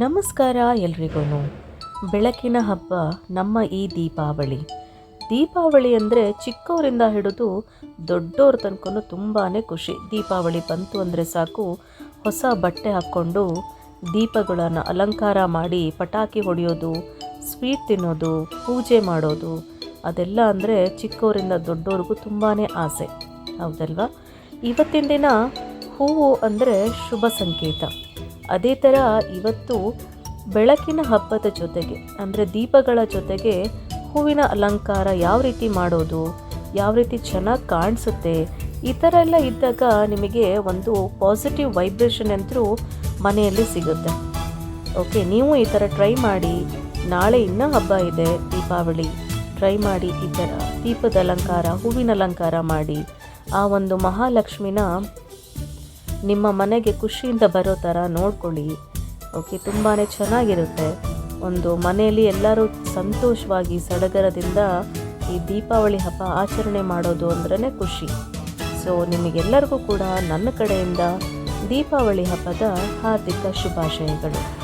ನಮಸ್ಕಾರ ಎಲ್ರಿಗೂ ಬೆಳಕಿನ ಹಬ್ಬ ನಮ್ಮ ಈ ದೀಪಾವಳಿ. ದೀಪಾವಳಿ ಅಂದರೆ ಚಿಕ್ಕವರಿಂದ ಹಿಡಿದು ದೊಡ್ಡವ್ರ ತನಕ ತುಂಬಾ ಖುಷಿ. ದೀಪಾವಳಿ ಬಂತು ಅಂದರೆ ಸಾಕು. ಹೊಸ ಬಟ್ಟೆ ಹಾಕ್ಕೊಂಡು ದೀಪಗಳನ್ನು ಅಲಂಕಾರ ಮಾಡಿ ಪಟಾಕಿ ಹೊಡೆಯೋದು, ಸ್ವೀಟ್ ತಿನ್ನೋದು, ಪೂಜೆ ಮಾಡೋದು, ಅದೆಲ್ಲ ಅಂದರೆ ಚಿಕ್ಕವರಿಂದ ದೊಡ್ಡವ್ರಿಗೂ ತುಂಬಾ ಆಸೆ. ಹೌದಲ್ವಾ? ಇವತ್ತಿನ ದಿನ ಹೂವು ಅಂದರೆ ಶುಭ ಸಂಕೇತ. ಅದೇ ಥರ ಇವತ್ತು ಬೆಳಕಿನ ಹಬ್ಬದ ಜೊತೆಗೆ, ಅಂದರೆ ದೀಪಗಳ ಜೊತೆಗೆ ಹೂವಿನ ಅಲಂಕಾರ ಯಾವ ರೀತಿ ಮಾಡೋದು, ಯಾವ ರೀತಿ ಚೆನ್ನಾಗಿ ಕಾಣಿಸುತ್ತೆ, ಈ ಥರ ಎಲ್ಲ ಇದ್ದಾಗ ನಿಮಗೆ ಒಂದು ಪಾಸಿಟಿವ್ ವೈಬ್ರೇಷನ್ ಅಂತೂ ಮನೆಯಲ್ಲಿ ಸಿಗುತ್ತೆ. ಓಕೆ ನೀವು ಈ ಥರ ಟ್ರೈ ಮಾಡಿ, ನಾಳೆ ಇನ್ನೂ ಹಬ್ಬ ಇದೆ, ದೀಪಾವಳಿ ಟ್ರೈ ಮಾಡಿ ಈ ಥರ ದೀಪದ ಅಲಂಕಾರ, ಹೂವಿನ ಅಲಂಕಾರ ಮಾಡಿ, ಆ ಒಂದು ಮಹಾಲಕ್ಷ್ಮಿನ ನಿಮ್ಮ ಮನೆಗೆ ಖುಷಿಯಿಂದ ಬರೋ ಥರ ನೋಡ್ಕೊಳ್ಳಿ. ಓಕೆ ತುಂಬಾ ಚೆನ್ನಾಗಿರುತ್ತೆ. ಒಂದು ಮನೆಯಲ್ಲಿ ಎಲ್ಲರೂ ಸಂತೋಷವಾಗಿ ಸಡಗರದಿಂದ ಈ ದೀಪಾವಳಿ ಹಬ್ಬ ಆಚರಣೆ ಮಾಡೋದು ಅಂದ್ರೇ ಖುಷಿ. ಸೊ ನಿಮಗೆಲ್ಲರಿಗೂ ಕೂಡ ನನ್ನ ಕಡೆಯಿಂದ ದೀಪಾವಳಿ ಹಬ್ಬದ ಹಾರ್ದಿಕ ಶುಭಾಶಯಗಳು.